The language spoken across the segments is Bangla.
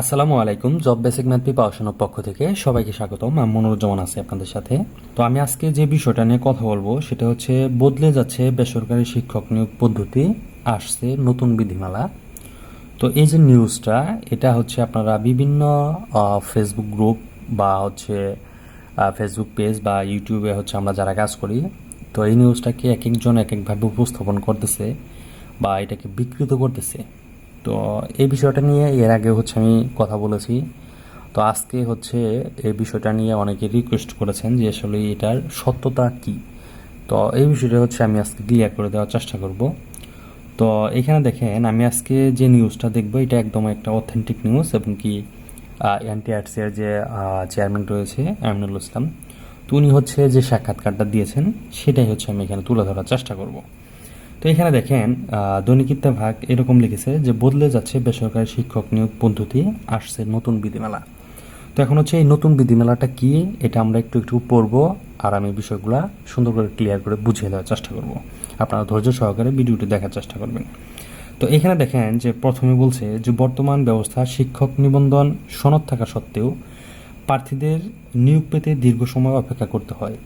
আসসালামু আলাইকুম জব বেসিক ম্যাথ প্রিপারেশনের পক্ষ থেকে সবাইকে স্বাগতম। আমি মনোরঞ্জন আছি আপনাদের সাথে। তো আমি আজকে যে বিষয়টা নিয়ে কথা বলব, সেটা হচ্ছে বদলে যাচ্ছে বেসরকারি শিক্ষক নিয়োগ পদ্ধতি, আসছে নতুন বিধিমালা। তো এই যে নিউজটা এটা হচ্ছে আপনারা বিভিন্ন ফেসবুক গ্রুপ বা হচ্ছে ফেসবুক পেজ বা ইউটিউবে হচ্ছে আমরা যারা কাজ করি, তো এই নিউজটাকে এক একজন এক একভাবে উপস্থাপন করতেছে বা এটাকে বিকৃত করতেছে। তো এই বিষয়টা নিয়ে এর আগে হচ্ছে আমি কথা বলেছি। তো আজকে হচ্ছে এই বিষয়টা নিয়ে অনেকে রিকোয়েস্ট করেছেন যে আসলে এটার সত্যতা কি। তো এই বিষয়টা হচ্ছে আমি আজকে ক্লিয়ার করে দেওয়ার চেষ্টা করব। তো এখানে দেখেন, আমি আজকে যে নিউজটা দেখব, এটা একদম একটা অথেন্টিক নিউজ এবং কি এনটিআরসি এর যে চেয়ারম্যান রয়েছে, আমিনুল ইসলাম, তো উনি হচ্ছে যে সাক্ষাৎকারটা দিয়েছেন, সেটাই হচ্ছে আমি এখানে তুলে ধরার চেষ্টা করব। তো এখানে দেখেন দৈনিক ইত্তেফাক এরকম লিখেছে যে বদলে যাচ্ছে বেসরকারি শিক্ষক নিয়োগ পদ্ধতি, আসছে নতুন বিধিমালা। তো এখন হচ্ছে এই নতুন বিধিমালাটা কি, এটা আমরা একটু একটু পড়ব আর আমি বিষয়গুলো সুন্দর করে ক্লিয়ার করে বুঝিয়ে দেওয়ার চেষ্টা করব। আপনারা ধৈর্য সহকারে ভিডিওটি দেখার চেষ্টা করবেন। তো এখানে দেখেন যে প্রথমে বলছে যে বর্তমান ব্যবস্থা শিক্ষক নিবন্ধন সনদ থাকা সত্ত্বেও প্রার্থীদের নিয়োগ পেতে দীর্ঘ সময় অপেক্ষা করতে হয়।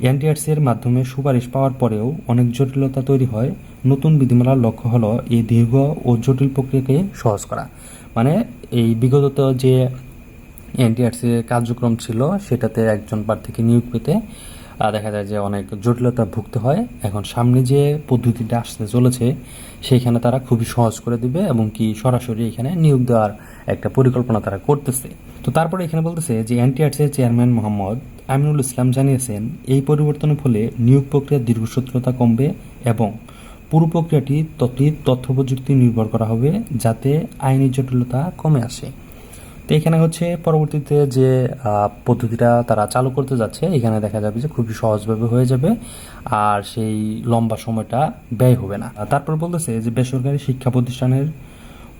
এনটিআরসি এর মাধ্যমে সুপারিশ পাওয়ার পরেও অনেক জটিলতা তৈরি হয়। নতুন বিধিমালার লক্ষ্য হলো এই দীর্ঘ ও জটিল প্রক্রিয়াকে সহজ করা। মানে এই বিগত যে এনটিআরসির কার্যক্রম ছিল, সেটাতে একজন প্রার্থীকে নিয়োগ পেতে দেখা যায় যে অনেক জটিলতা ভুগতে হয়। এখন সামনে যে পদ্ধতিটা আসতে চলেছে, সেইখানে তারা খুবই সহজ করে দিবে এবং কি সরাসরি এখানে নিয়োগ দেওয়ার একটা পরিকল্পনা তারা করতেছে। তো তারপরে এখানে বলতেছে যে এনটিআরসি এর চেয়ারম্যান মোহাম্মদ আমিনুল ইসলাম জানিয়েছেন, এই পরিবর্তনের ফলে নিয়োগ প্রক্রিয়ার দীর্ঘসূত্রতা কমবে এবং পুরো প্রক্রিয়াটি তথ্য প্রযুক্তি নির্ভর করা হবে যাতে আইনি জটিলতা কমে আসে। তো এখানে হচ্ছে পরবর্তীতে যে পদ্ধতিটা তারা চালু করতে যাচ্ছে, এখানে দেখা যাবে যে খুবই সহজভাবে হয়ে যাবে আর সেই লম্বা সময়টা ব্যয় হবে না। তারপর বলতেছে যে বেসরকারি শিক্ষা প্রতিষ্ঠানের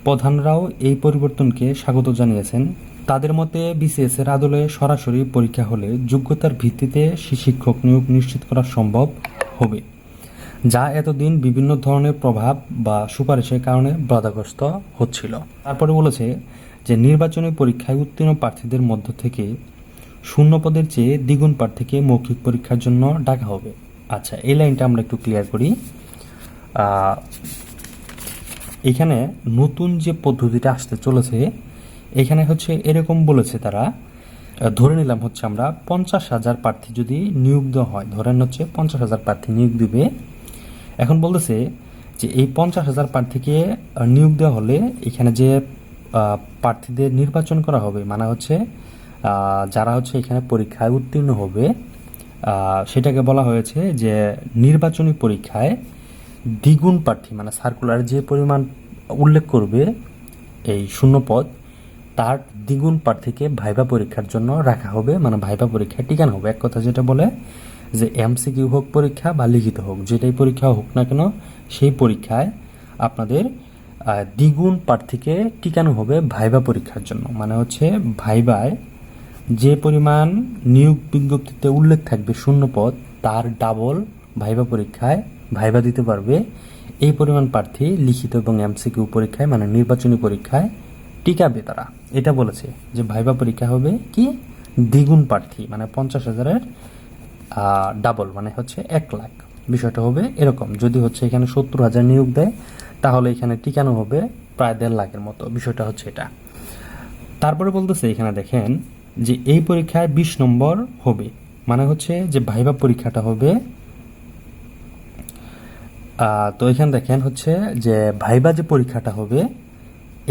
প্রধানরাও এই পরিবর্তনকে স্বাগত জানিয়েছেন। তাদের মতে বিসিএস এর আদলে সরাসরি পরীক্ষা হলে যোগ্যতার ভিত্তিতে শিক্ষক নিয়োগ নিশ্চিত করা সম্ভব হবে, যা এতদিন বিভিন্ন ধরনের প্রভাব বা সুপারিশের কারণে বাধাগ্রস্ত হচ্ছিল। তারপরে বলেছে যে নির্বাচনী পরীক্ষায় উত্তীর্ণ প্রার্থীদের মধ্য থেকে শূন্য পদের চেয়ে দ্বিগুণ প্রার্থীকে মৌখিক পরীক্ষার জন্য ডাকা হবে। আচ্ছা এই লাইনটা আমরা একটু ক্লিয়ার করি। এখানে নতুন যে পদ্ধতিটা আসতে চলেছে, এখানে হচ্ছে এরকম বলেছে তারা। ধরে নিলাম হচ্ছে আমরা পঞ্চাশ হাজার প্রার্থী যদি নিয়োগ দেওয়া হয়, ধরেন হচ্ছে পঞ্চাশ হাজার প্রার্থী নিয়োগ দিবে। এখন বলতেছে যে এই পঞ্চাশ হাজার প্রার্থীকে নিয়োগ দেওয়া হলে এখানে যে প্রার্থীদের নির্বাচন করা হবে। মানে হচ্ছে যারা হচ্ছে এখানে পরীক্ষায় উত্তীর্ণ হবে সেটাকে বলা হয়েছে যে নির্বাচনী পরীক্ষায় দ্বিগুণ প্রার্থী মানে সার্কুলার যে পরিমাণ উল্লেখ করবে এই শূন্য পদ, তার দ্বিগুণ প্রার্থীকে ভাইবা পরীক্ষার জন্য রাখা হবে মানে ভাইবা পরীক্ষায় টিকানো হবে। এক কথা যেটা বলে যে এমসিকিউ হোক পরীক্ষা বা লিখিত হোক, যেটাই পরীক্ষা হোক না কেন, সেই পরীক্ষায় আপনাদের দ্বিগুণ প্রার্থীকে টিকানো হবে ভাইবা পরীক্ষার জন্য। মানে হচ্ছে ভাইবায় যে পরিমাণ নিয়োগ বিজ্ঞপ্তিতে উল্লেখ থাকবে শূন্য পদ, তার ডাবল ভাইবা পরীক্ষায় ভাইবা দিতে পারবে। এই পরিমাণ প্রার্থী লিখিত এবং এমসিকিউ পরীক্ষায় মানে নির্বাচনী পরীক্ষায় টিকাবে তারা। এটা বলেছে যে ভাইবা পরীক্ষা হবে কি? দ্বিগুণ প্রার্থী মানে পঞ্চাশ হাজারের ডাবল মানে হচ্ছে এক লাখ। বিষয়টা হবে এরকম। যদি হচ্ছে এখানে সত্তর হাজার নিয়োগ দেয় তাহলে এখানে টিকানো হবে প্রায় দেড় লাখের মতো। বিষয়টা হচ্ছে এটা। তারপরে বলতেছে এখানে দেখেন যে এই পরীক্ষায় বিশ নম্বর হবে। মানে হচ্ছে যে ভাইবা পরীক্ষাটা হবে। তো এখানে দেখেন হচ্ছে যে ভাইবা যে পরীক্ষাটা হবে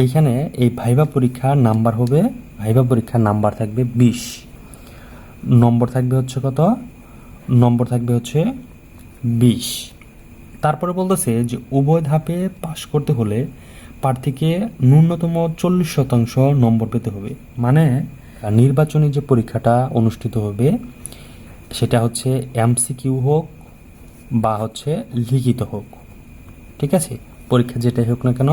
এইখানে এই ভাইবা পরীক্ষার নাম্বার হবে ভাইবা পরীক্ষার নাম্বার থাকবে বিশ। নম্বর থাকবে হচ্ছে কত? নম্বর থাকবে হচ্ছে বিশ। তারপরে বলতেছে যে উভয় ধাপে পাশ করতে হলে প্রার্থীকে ন্যূনতম চল্লিশ শতাংশ নম্বর পেতে হবে। মানে নির্বাচনী যে পরীক্ষাটা অনুষ্ঠিত হবে, সেটা হচ্ছে এমসিকিউ হোক বা হচ্ছে লিখিত হোক। ঠিক আছে? পরীক্ষা যেটাই হোক না কেন,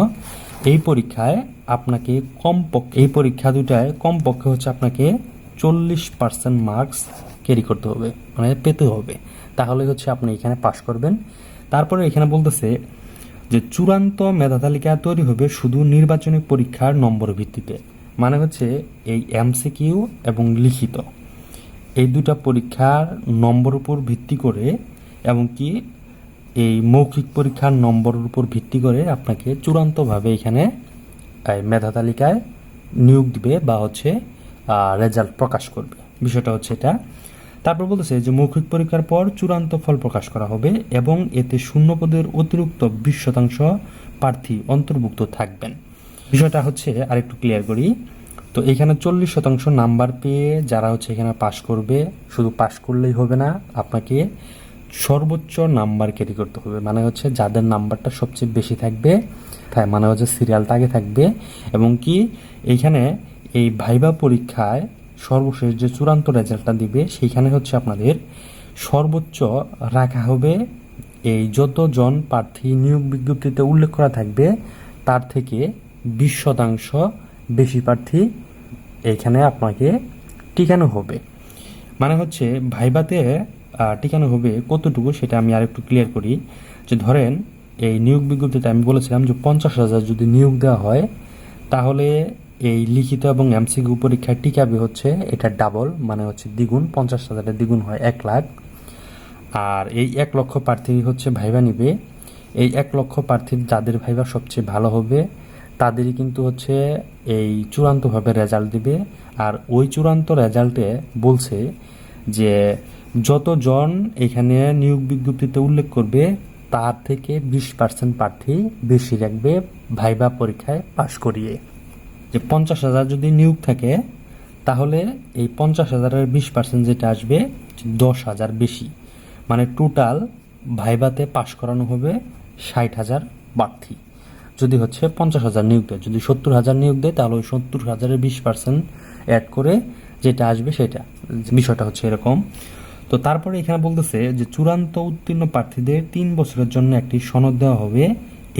এই পরীক্ষায় আপনাকে কমপক্ষে এই পরীক্ষা দুটায় কমপক্ষে হচ্ছে আপনাকে চল্লিশ পার্সেন্ট মার্কস ক্যারি করতে হবে মানে পেতে হবে। তাহলে হচ্ছে আপনি এখানে পাশ করবেন। তারপরে এখানে বলতেছে যে চূড়ান্ত মেধা তালিকা তৈরি হবে শুধু নির্বাচনী পরীক্ষার নম্বর ভিত্তিতে। মানে হচ্ছে এই এমসিকিউ এবং লিখিত। এই দুটা পরীক্ষার নম্বর উপর ভিত্তি করে এবং কি এই মৌখিক পরীক্ষার নম্বরের উপর ভিত্তি করে আপনাকে চূড়ান্তভাবে এখানে মেধা তালিকায় নিয়োগ দিবে বা হচ্ছে রেজাল্ট প্রকাশ করবে। বিষয়টা হচ্ছে এটা। তারপর বলতেছে যে, মৌখিক পরীক্ষার পর চূড়ান্ত ফল প্রকাশ করা হবে এবং এতে শূন্য পদের অতিরিক্ত বিশ শতাংশ প্রার্থী অন্তর্ভুক্ত থাকবেন। বিষয়টা হচ্ছে, আরেকটু ক্লিয়ার করি। তো এখানে চল্লিশ শতাংশ নাম্বার পেয়ে যারা হচ্ছে এখানে পাশ করবে, শুধু পাশ করলেই হবে না, আপনাকে সর্বোচ্চ নাম্বার ক্যারি করতে হবে। মানে হচ্ছে যাদের নাম্বারটা সবচেয়ে বেশি থাকবে তাই মানে হচ্ছে সিরিয়ালটা আগে থাকবে। এবং কি, এইখানে এই ভাইবা পরীক্ষায় সর্বশেষ যে চূড়ান্ত রেজাল্টটা দিবে, সেইখানে হচ্ছে আপনাদের সর্বোচ্চ রাখা হবে এই যতজন প্রার্থী নিয়োগ বিজ্ঞপ্তিতে উল্লেখ করা থাকবে, তার থেকে বিশ শতাংশ বেশি প্রার্থী এইখানে আপনাকে টিকানো হবে। মানে হচ্ছে ভাইবাতে টিকানো হবে কতটুকু সেটা আমি আরেকটু ক্লিয়ার করি। যে ধরেন, এই নিয়োগ বিজ্ঞপ্তিতে আমি বলেছিলাম যে পঞ্চাশ হাজার যদি নিয়োগ দেওয়া হয়, তাহলে এই লিখিত এবং এমসিকিউ পরীক্ষায় টিকাবে হচ্ছে, এটা ডাবল মানে হচ্ছে দ্বিগুণ, পঞ্চাশ হাজারের দ্বিগুণ হয়, এক লাখ। আর এই এক লক্ষ প্রার্থী হচ্ছে ভাইবা নিবে। এই এক লক্ষ প্রার্থীর যাদের ভাইবা সবচেয়ে ভালো হবে, তাদেরই কিন্তু হচ্ছে এই চূড়ান্তভাবে রেজাল্ট দিবে। আর ওই চূড়ান্ত রেজাল্টে বলছে যে যতজন এখানে নিয়োগ বিজ্ঞপ্তিতে উল্লেখ করবে, তার থেকে বিশ পার্সেন্ট প্রার্থী বেশি রাখবে ভাইবা পরীক্ষায় পাশ করিয়ে। যে পঞ্চাশ হাজার যদি নিয়োগ থাকে, তাহলে এই পঞ্চাশ হাজারের বিশ পার্সেন্ট যেটা আসবে, দশ হাজার বেশি। মানে টোটাল ভাইবাতে পাশ করানো হবে ষাট হাজার প্রার্থী। যদি হচ্ছে পঞ্চাশ হাজার নিয়োগ দেয়, যদি সত্তর হাজার নিয়োগ দেয়, তাহলে ওই সত্তর হাজারের বিশ পার্সেন্ট অ্যাড করে যেটা আসবে সেটা। বিষয়টা হচ্ছে এরকম। তো তারপরে এখানে বলতেছে যে চূড়ান্ত উত্তীর্ণ প্রার্থীদের তিন বছরের জন্য একটি সনদ দেওয়া হবে।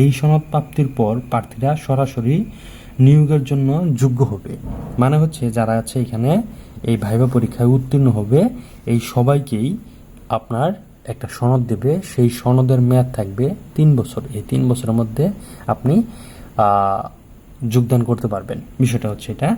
এই সনদ প্রাপ্তির পর প্রার্থীরা সরাসরি নিয়োগের জন্য যোগ্য হবে। মানে হচ্ছে যারা আছে এখানে এই ভাইবা পরীক্ষায় উত্তীর্ণ হবে, এই সবাইকেই আপনার একটা সনদ দেবে। সেই সনদের মেয়াদ থাকবে তিন বছর। এই তিন বছরের মধ্যে আপনি যোগদান করতে পারবেন। বিষয়টা হচ্ছে এটা।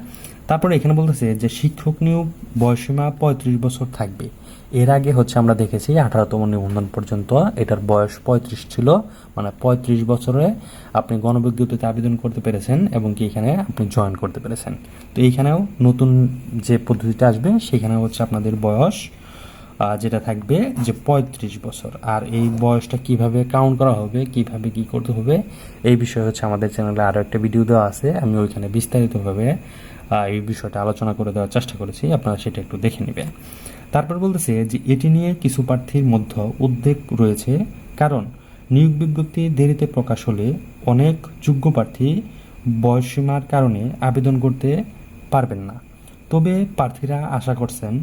তারপরে এখানে বলতেছে যে শিক্ষক নিয়োগ বয়সীমা পঁয়ত্রিশ বছর থাকবে। এর আগে হচ্ছে আমরা দেখেছি আঠারোতম নিবন্ধন পর্যন্ত এটার বয়স পঁয়ত্রিশ ছিল। মানে পঁয়ত্রিশ বছরে আপনি গণবিজ্ঞপ্তিতে আবেদন করতে পেরেছেন এবং কি এখানে আপনি জয়েন করতে পেরেছেন। তো এইখানেও নতুন যে পদ্ধতিটা আসবে সেখানে হচ্ছে আপনাদের বয়স যেটা থাকবে যে পঁয়ত্রিশ বছর। আর এই বয়সটা কীভাবে কাউন্ট করা হবে, কীভাবে কি করতে হবে, এই বিষয়ে হচ্ছে আমাদের চ্যানেলে আরও একটা ভিডিও দেওয়া আছে। আমি ওইখানে বিস্তারিতভাবে এই বিষয়টা আলোচনা করে দেওয়ার চেষ্টা করেছি, আপনারা সেটা একটু দেখে নেবেন। তারপর বলতেছে যে এটি নিয়ে কিছু প্রার্থীর মধ্যে উদ্বেগ রয়েছে, কারণ নিয়োগ বিজ্ঞপ্তি দেরিতে প্রকাশ হলে অনেক যোগ্য প্রার্থী বয়সীমার কারণে আবেদন করতে পারবেন না। তবে প্রার্থীরা আশা করছেন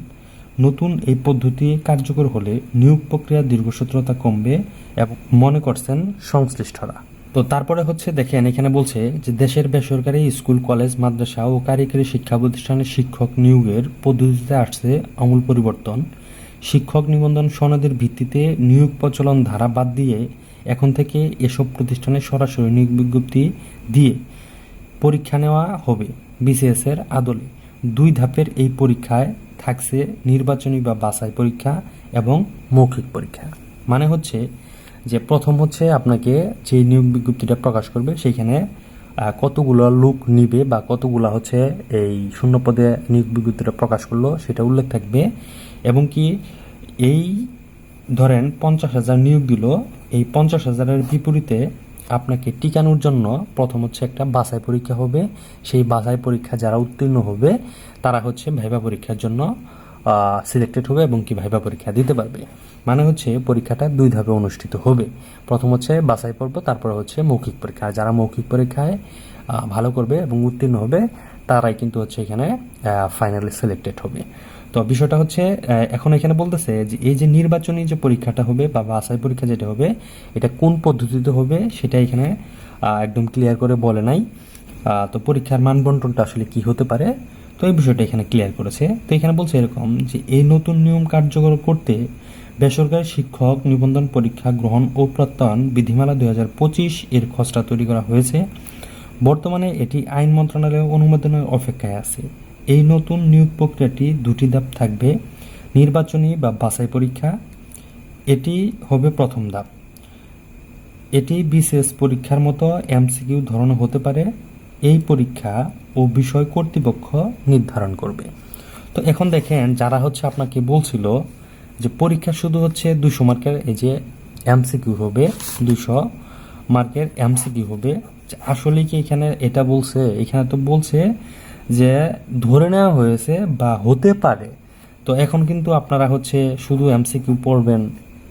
নতুন এই পদ্ধতি কার্যকর হলে নিয়োগ প্রক্রিয়ার দীর্ঘসূত্রতা কমবে এবং মনে করছেন সংশ্লিষ্টরা। তো তারপরে হচ্ছে দেখেন, এখানে বলছে যে দেশের বেসরকারি স্কুল, কলেজ, মাদ্রাসা ও কারিগরি শিক্ষা প্রতিষ্ঠানের শিক্ষক নিয়োগের পদ্ধতিতে আসছে আমূল পরিবর্তন। শিক্ষক নিবন্ধন সনদের ভিত্তিতে নিয়োগ প্রচলন ধারা বাদ দিয়ে এখন থেকে এসব প্রতিষ্ঠানে সরাসরি নিয়োগ বিজ্ঞপ্তি দিয়ে পরীক্ষা নেওয়া হবে বিসিএস এর আদলে। দুই ধাপের এই পরীক্ষায় থাকছে নির্বাচনী বা বাছাই পরীক্ষা এবং মৌখিক পরীক্ষা। মানে হচ্ছে যে প্রথম হচ্ছে আপনাকে যে নিয়োগ বিজ্ঞপ্তিটা প্রকাশ করবে সেইখানে কতগুলো লোক নিবে বা কতগুলো হচ্ছে এই শূন্য পদে নিয়োগ বিজ্ঞপ্তিটা প্রকাশ করল সেটা উল্লেখ থাকবে। এবং কি এই ধরেন পঞ্চাশ হাজার নিয়োগ দিল, এই পঞ্চাশ হাজারের বিপরীতে আপনাকে টিকানোর জন্য প্রথম হচ্ছে একটা বাছাই পরীক্ষা হবে। সেই বাছাই পরীক্ষা যারা উত্তীর্ণ হবে, তারা হচ্ছে ভাইবা পরীক্ষার জন্য সিলেক্টেড হবে এবং কি ভাইবা পরীক্ষা দিতে পারবে। মানে হচ্ছে পরীক্ষাটা দুই ধাপে অনুষ্ঠিত হবে। প্রথম হচ্ছে বাছাই পর্ব, তারপরে হচ্ছে মৌখিক পরীক্ষা। যারা মৌখিক পরীক্ষায় ভালো করবে এবং উত্তীর্ণ হবে, তারাই কিন্তু হচ্ছে এখানে ফাইনালি সিলেক্টেড হবে। তো বিষয়টা হচ্ছে এখন এখানে বলতেছে যে এই যে নির্বাচনী যে পরীক্ষাটা হবে বা বাছাই পরীক্ষা যেটা হবে, এটা কোন পদ্ধতিতে হবে সেটা এখানে একদম ক্লিয়ার করে বলে নাই। তো পরীক্ষার মানবন্টনটা আসলে কি হতে পারে? তো এই বিষয়টা এখানে ক্লিয়ার করেছে। তো এখানে বলছে এরকম যে এই নতুন নিয়ম কার্যকর করতে বেসরকারি শিক্ষক নিবন্ধন পরীক্ষা গ্রহণ ও প্রত্যয়ন বিধিমালা দুই হাজার পঁচিশ এর খসড়া তৈরি করা হয়েছে। বর্তমানে এটি আইন মন্ত্রণালয়ের অনুমোদনের অপেক্ষায় আছে। এই নতুন নিয়োগ প্রক্রিয়াটি দুটি ধাপ থাকবে, নির্বাচনী বা বাছাই পরীক্ষা। এটি হবে প্রথম ধাপ। এটি বিশেষ পরীক্ষার মতো এমসিকিউ ধরনের হতে পারে। এই পরীক্ষা ও বিষয় কর্তৃপক্ষ নির্ধারণ করবে। তো এখন দেখেন, যারা হচ্ছে আপনাকে বলছিল যে পরীক্ষা শুধু হচ্ছে দুশো মার্কের, এই যে এমসিকিউ হবে দুশো মার্কের এমসিকিউ হবে। আসলে কি এখানে এটা বলছে? এখানে তো বলছে যে ধরে নেওয়া হয়েছে বা হতে পারে, তো এখন কিন্তু আপনারা হচ্ছে শুধু এমসিকিউ পড়বেন,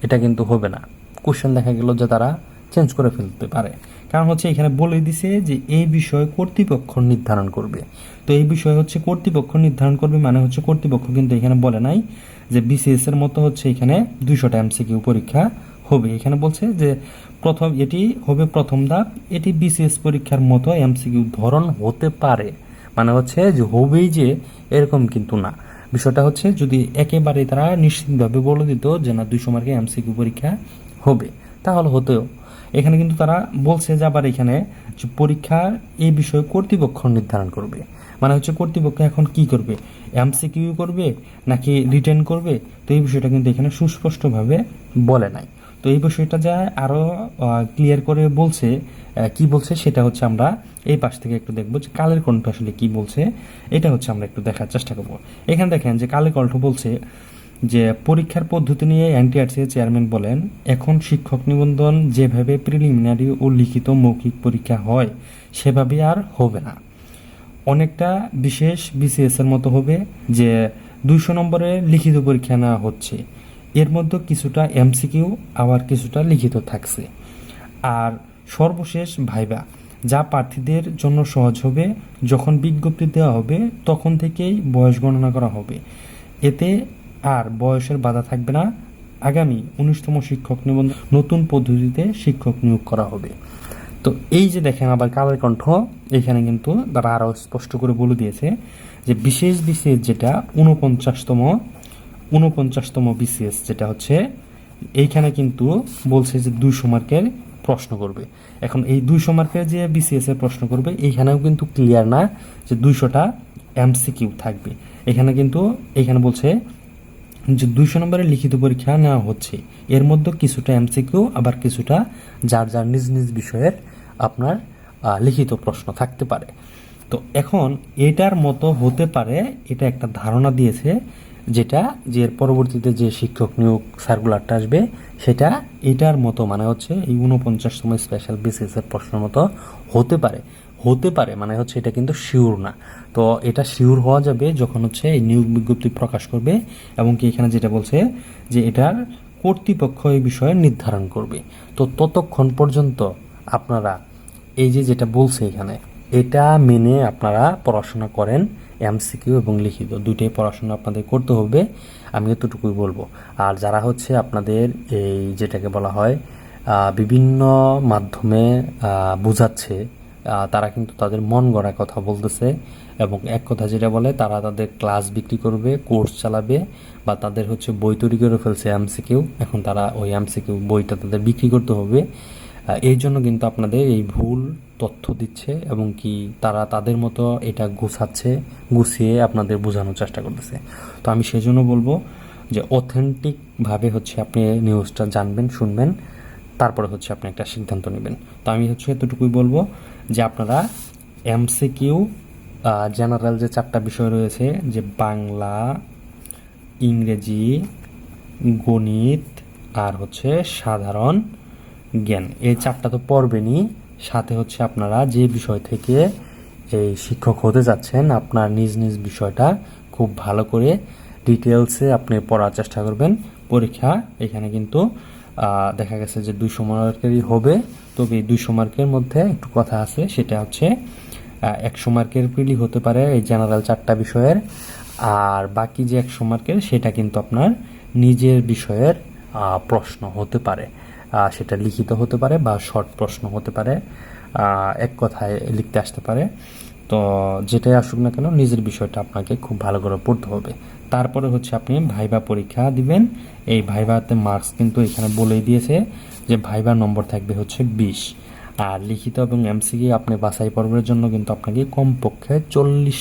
এটা কিন্তু হবে না। কোশ্চেন দেখা গেল যে তারা চেঞ্জ করে ফেলতে পারে। কারণ হচ্ছে এখানে বলে দিছে যে এই বিষয়ে কর্তৃপক্ষ নির্ধারণ করবে। তো এই বিষয় হচ্ছে কর্তৃপক্ষ নির্ধারণ করবে মানে হচ্ছে কর্তৃপক্ষ কিন্তু এখানে বলে নাই যে বিসিএস এর মতো হচ্ছে এখানে দুইশোটা এমসিকিউ পরীক্ষা হবে। এখানে বলছে যে প্রথম এটি হবে প্রথম ধাপ, এটি বিসিএস পরীক্ষার মতো এমসিকিউ ধরন হতে পারে। মানে হচ্ছে যে হবেই যে এরকম কিন্তু না। বিষয়টা হচ্ছে যদি একেবারে তারা নিশ্চিতভাবে বলে দিত যে না, দুইশো মার্কে এমসিকিউ পরীক্ষা হবে, তাহলে হতেও এখানে কিন্তু তারা বলছে যে আবার এখানে যে পরীক্ষার এই বিষয়ে কর্তৃপক্ষ নির্ধারণ করবে। মানে হচ্ছে কর্তৃপক্ষ এখন কি করবে? এমসিকিউ করবে নাকি রিটার্ন করবে? তো এই বিষয়টা কিন্তু এখানে সুস্পষ্টভাবে বলে নাই। তো এই বিষয়টা যা আরও ক্লিয়ার করে বলছে কি বলছে সেটা হচ্ছে আমরা এই পাশ থেকে একটু দেখব যে কালের কণ্ঠ আসলে কি বলছে। এটা হচ্ছে আমরা একটু দেখার চেষ্টা করব। এখানে দেখেন যে কালের কণ্ঠ বলছে যে, পরীক্ষার পদ্ধতি নিয়ে এনটিআরসি চেয়ারম্যান বলেন, এখন শিক্ষক নিবন্ধন যেভাবে প্রিলিমিনারি ও লিখিত মৌখিক পরীক্ষা হয়, সেভাবে আর হবে না। অনেকটা বিশেষ বিসিএস এর মতো হবে যে, দুইশো নম্বরে লিখিত পরীক্ষা নেওয়া হচ্ছে। এর মধ্যে কিছুটা এমসিকিউ আবার কিছুটা লিখিত থাকছে। আর সর্বশেষ ভাইবা, যা প্রার্থীদের জন্য সহজ হবে, যখন বিজ্ঞপ্তি দেওয়া হবে, তখন থেকেই বয়স গণনা করা হবে। এতে আর বয়সের বাধা থাকবে না। আগামী উনিশতম শিক্ষক নিবন্ধন নতুন পদ্ধতিতে শিক্ষক নিয়োগ করা হবে। তো এই যে দেখেন আবার কালের কণ্ঠ, এখানে কিন্তু তারা আরও স্পষ্ট করে বলে দিয়েছে যে বিশেষ বিশেষ যেটা উনপঞ্চাশতম উনপঞ্চাশতম বিসিএস যেটা হচ্ছে, এইখানে কিন্তু বলছে যে দুইশো মার্কের প্রশ্ন করবে। এখন এই দুইশো মার্কের যে বিসিএস এর প্রশ্ন করবে, এইখানেও কিন্তু ক্লিয়ার না যে দুইশোটা এমসিকিউ থাকবে। এখানে কিন্তু, এখানে বলছে যে দুইশো নম্বরের লিখিত পরীক্ষা নেওয়া হচ্ছে। এর মধ্যে কিছুটা এমসিকিউ আবার কিছুটা যার যার নিজ নিজ বিষয়ের আপনার লিখিত প্রশ্ন থাকতে পারে। তো এখন এটার মতো হতে পারে, এটা একটা ধারণা দিয়েছে যেটা যে পরবর্তীতে যে শিক্ষক নিয়োগ সার্কুলারটা আসবে, সেটা এটার মতো মানে হচ্ছে এই উনপঞ্চাশতম স্পেশাল বিসিএস এর প্রশ্ন মতো হতে পারে। হতে পারে মানে হচ্ছে এটা কিন্তু শিওর না। তো এটা শিওর হওয়া যাবে যখন হচ্ছে এই নিয়োগ বিজ্ঞপ্তি প্রকাশ করবে এবং কি এখানে যেটা বলছে যে এটার কর্তৃপক্ষ এই বিষয়ে নির্ধারণ করবে। তো ততক্ষণ পর্যন্ত আপনারা এই যে যেটা বলছে এখানে, এটা মেনে আপনারা পড়াশোনা করেন এমসিকিউ এবং লিখিত, দুইটাই পড়াশোনা আপনাদের করতে হবে, আমি এতটুকুই বলব। আর যারা হচ্ছে আপনাদের এই যেটাকে বলা হয় বিভিন্ন মাধ্যমে বোঝাচ্ছে তারা কিন্তু তাদের মন গড়া কথা বলতেছে এবং এক কথা যেটা বলে, তারা তাদের ক্লাস বিক্রি করবে, কোর্স চালাবে বা তাদের হচ্ছে বই তৈরি করে ফেলছে এমসিকিউ, এখন তারা ওই এমসিকিউ বইটা তাদের বিক্রি করতে হবে। এই জন্য কিন্তু আপনাদের এই ভুল তথ্য দিচ্ছে এবং কি তারা তাদের মতো এটা গুছাচ্ছে, গুছিয়ে আপনাদের বোঝানোর চেষ্টা করতেছে। তো আমি সেই জন্য বলব যে অথেন্টিকভাবে হচ্ছে আপনি নিউজটা জানবেন, শুনবেন, তারপরে হচ্ছে আপনি একটা সিদ্ধান্ত নেবেন। তো আমি হচ্ছে এতটুকুই বলব যে আপনারা এমসিকিউ জেনারেল যে চারটা বিষয় রয়েছে, যে বাংলা, ইংরেজি, গণিত আর হচ্ছে সাধারণ জ্ঞান, এই চারটা তো পড়বেনই। সাথে হচ্ছে আপনারা যে বিষয় থেকে এই শিক্ষক হতে যাচ্ছেন, আপনার নিজ নিজ বিষয়টা খুব ভালো করে ডিটেলসে আপনি পড়ার চেষ্টা করবেন। পরীক্ষা এখানে কিন্তু দেখা গেছে যে দুইশো মার্কেরই হবে। তবে এই দুইশো মার্কের মধ্যে একটু কথা আছে, সেটা হচ্ছে একশো মার্কের প্রিলি হতে পারে এই জেনারেল চারটা বিষয়ের। আর বাকি যে একশো মার্কের, সেটা কিন্তু আপনার নিজের বিষয়ের প্রশ্ন হতে পারে। সেটা লিখিত হতে পারে বা শর্ট প্রশ্ন হতে পারে এক কথায় লিখতে আসতে পারে। তো যেটাই আসুক না কেন, নিজের বিষয়টা আপনাকে খুব ভালো করে পড়তে হবে। তারপরে হচ্ছে আপনি ভাইবা পরীক্ষা দিবেন। এই ভাইভাতে মার্কস কিন্তু এখানে বলেই দিয়েছে যে ভাইবার নম্বর থাকবে হচ্ছে বিশ। আর লিখিত এবং এমসিকি আপনি বাছাই পর্বের জন্য কিন্তু আপনাকে কমপক্ষে চল্লিশ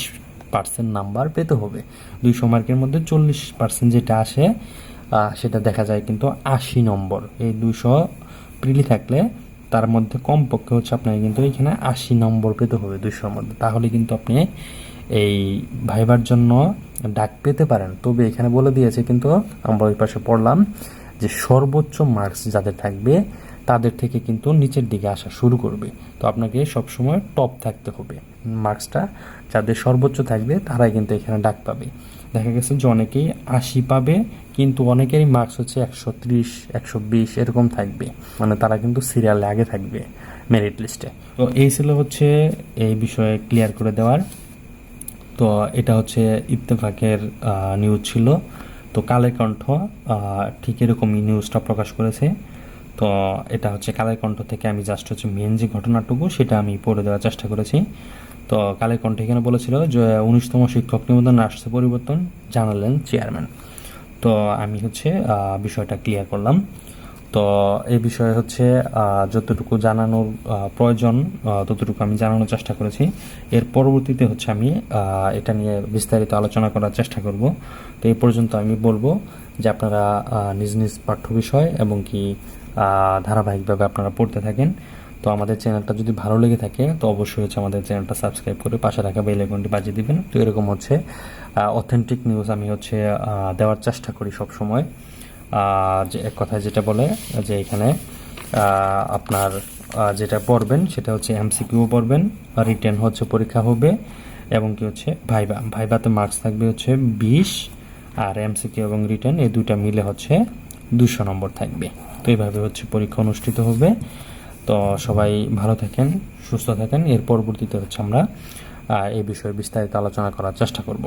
পার্সেন্ট নাম্বার পেতে হবে। দুইশো মার্কের মধ্যে চল্লিশ পার্সেন্ট যেটা আসে সেটা দেখা যায় কিন্তু আশি নম্বর। এই দুশো প্রিলি থাকলে তার মধ্যে কমপক্ষে হচ্ছে আপনাকে কিন্তু এখানে আশি নম্বর পেতে হবে দুশোর মধ্যে। তাহলে কিন্তু আপনি এই ভাইবার জন্য ডাক পেতে পারেন। তবে এখানে বলে দিয়েছে কিন্তু আমরা ওই পাশে পড়লাম যে সর্বোচ্চ মার্কস যাদের থাকবে, তাদের থেকে কিন্তু নিচের দিকে আসা শুরু করবে। তো আপনাকে সবসময় টপ থাকতে হবে। মার্কসটা যাদের সর্বোচ্চ থাকবে, তারাই কিন্তু এখানে ডাক পাবে। দেখা গেছে যে অনেকেই আশি পাবে, কিন্তু অনেকেরই মার্কস হচ্ছে একশো ত্রিশ, একশো বিশ, এরকম থাকবে। মানে তারা কিন্তু সিরিয়ালে আগে থাকবে মেরিট লিস্টে তো এই ছিল হচ্ছে এই বিষয়ে ক্লিয়ার করে দেওয়ার। তো এটা হচ্ছে ইত্তেফাকের নিউজ ছিল। তো কালের কণ্ঠ ঠিক এরকমই নিউজটা প্রকাশ করেছে। তো এটা হচ্ছে কালের কণ্ঠ থেকে আমি জাস্ট হচ্ছে মেন যে ঘটনাটুকু, সেটা আমি পড়ে দেওয়ার চেষ্টা করেছি। তো কালের কণ্ঠ এখানে বলেছিল যে, উনিশতম শিক্ষক নিবন্ধন আসছে পরিবর্তন, জানালেন চেয়ারম্যান। তো আমি হচ্ছে বিষয়টা ক্লিয়ার করলাম। তো এই বিষয়ে হচ্ছে যতটুকু জানানোর প্রয়োজন ততটুকু আমি জানানোর চেষ্টা করেছি। এর পরবর্তীতে হচ্ছে আমি এটা নিয়ে বিস্তারিত আলোচনা করার চেষ্টা করব। তো এই পর্যন্ত আমি বলব যে, আপনারা নিজ নিজ পাঠ্য বিষয় এবং কি ধারাবাহিকভাবে আপনারা পড়তে থাকেন। তো আমাদের চ্যানেলটা যদি ভালো লেগে থাকে, তো অবশ্যই হচ্ছে আমাদের চ্যানেলটা সাবস্ক্রাইব করে পাশে রাখা বেল আইকনটি বাজিয়ে দিবেন। তো এরকম হচ্ছে অথেন্টিক নিউজ আমি হচ্ছে দেওয়ার চেষ্টা করি সব সময় যে এক কথায় যেটা বলে, যে এখানে আপনার যেটা পড়বেন সেটা হচ্ছে এমসিকিউ পড়বেন রিটেন হচ্ছে পরীক্ষা হবে, এবং কি হচ্ছে ভাইবা ভাইবাতে মার্কস থাকবে হচ্ছে বিশ, আর এমসিকিউ এবং রিটেন এই দুইটা মিলে হচ্ছে দুশো নম্বর থাকবে। তো এইভাবে হচ্ছে পরীক্ষা অনুষ্ঠিত হবে। তো সবাই ভালো থাকেন, সুস্থ থাকেন। এর পরবর্তীতে হচ্ছে আমরা এই বিষয়ে বিস্তারিত আলোচনা করার চেষ্টা করব।